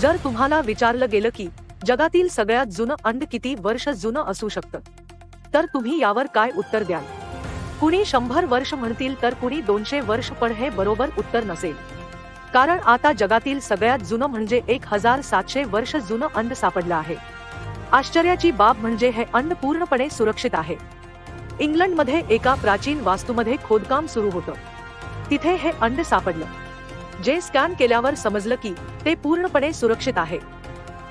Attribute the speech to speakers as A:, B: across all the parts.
A: जर तुम्हाला विचारलं गेलं की जगातील सगळ्यात जुनं अंड किती वर्ष जुनं असू शकतं? तर तुम्ही यावर काय उत्तर द्याल? कुणी शंभर वर्ष म्हणतील तर कुणी दोनशे वर्ष पण हे बरोबर उत्तर नसेल. कारण आता जगातील सगळ्यात जुनं म्हणजे एक हजार सातशे वर्ष जुनं अंड सापडलं आहे. आश्चर्याची बाब म्हणजे हे अंड पूर्णपणे सुरक्षित आहे. इंग्लंडमध्ये एका प्राचीन वास्तूमध्ये खोदकाम सुरू होतं. तिथे हे अंड सापडलं. जे स्कॅन केल्यावर समजलं की ते पूर्णपणे सुरक्षित आहे.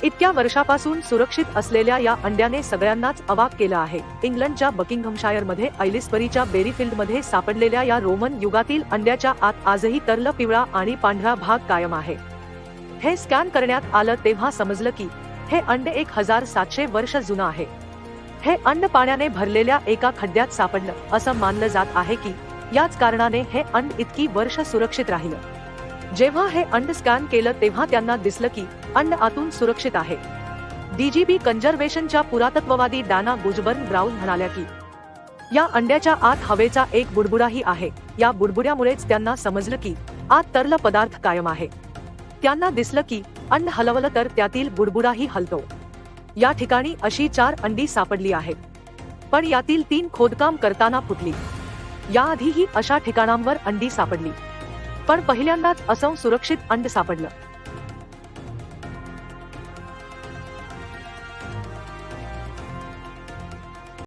A: इतक्या वर्षापासून सुरक्षित असलेल्या या अंड्याने सगळ्यांनाच अवाक केलं आहे. इंग्लंडच्या बकिंगहमशायरमध्ये ऐलिसबरीच्या बेरीफिल्डमध्ये सापडलेल्या या रोमन युगातील अंड्याच्या आत आजही तरल पिवळा आणि पांढरा भाग कायम आहे. हे स्कॅन करण्यात आलं तेव्हा समजलं की हे अंड एक हजार सातशे वर्ष जुनं आहे. हे अंड पाण्याने भरलेल्या एका खड्ड्यात सापडलं असं मानलं जात आहे की याच कारणाने हे अंड इतकी वर्ष सुरक्षित राहिलं. जेव्हा हे अंड स्कॅन केलं तेव्हा त्यांना दिसलं की अंड आतून सुरक्षित आहे. डीजीबी कंजर्वेशनच्या पुरातत्ववादी डाना गुजबर्न ब्राऊन म्हणाल्या की या अंड्याच्या आत हवेचा एक बुडबुडाही आहे. या बुडबुड्यामुळेच त्यांना समजलं की आत तरल पदार्थ कायम आहे. त्यांना दिसलं की अंड हलवलं तर त्यातील बुडबुडाही हलतो. या ठिकाणी अशी चार अंडी सापडली आहेत. पण यातील तीन खोदकाम करताना फुटली. याआधीही अशा ठिकाणांवर अंडी सापडली. पण पहिल्यांदाच असं सुरक्षित अंड सापडलं.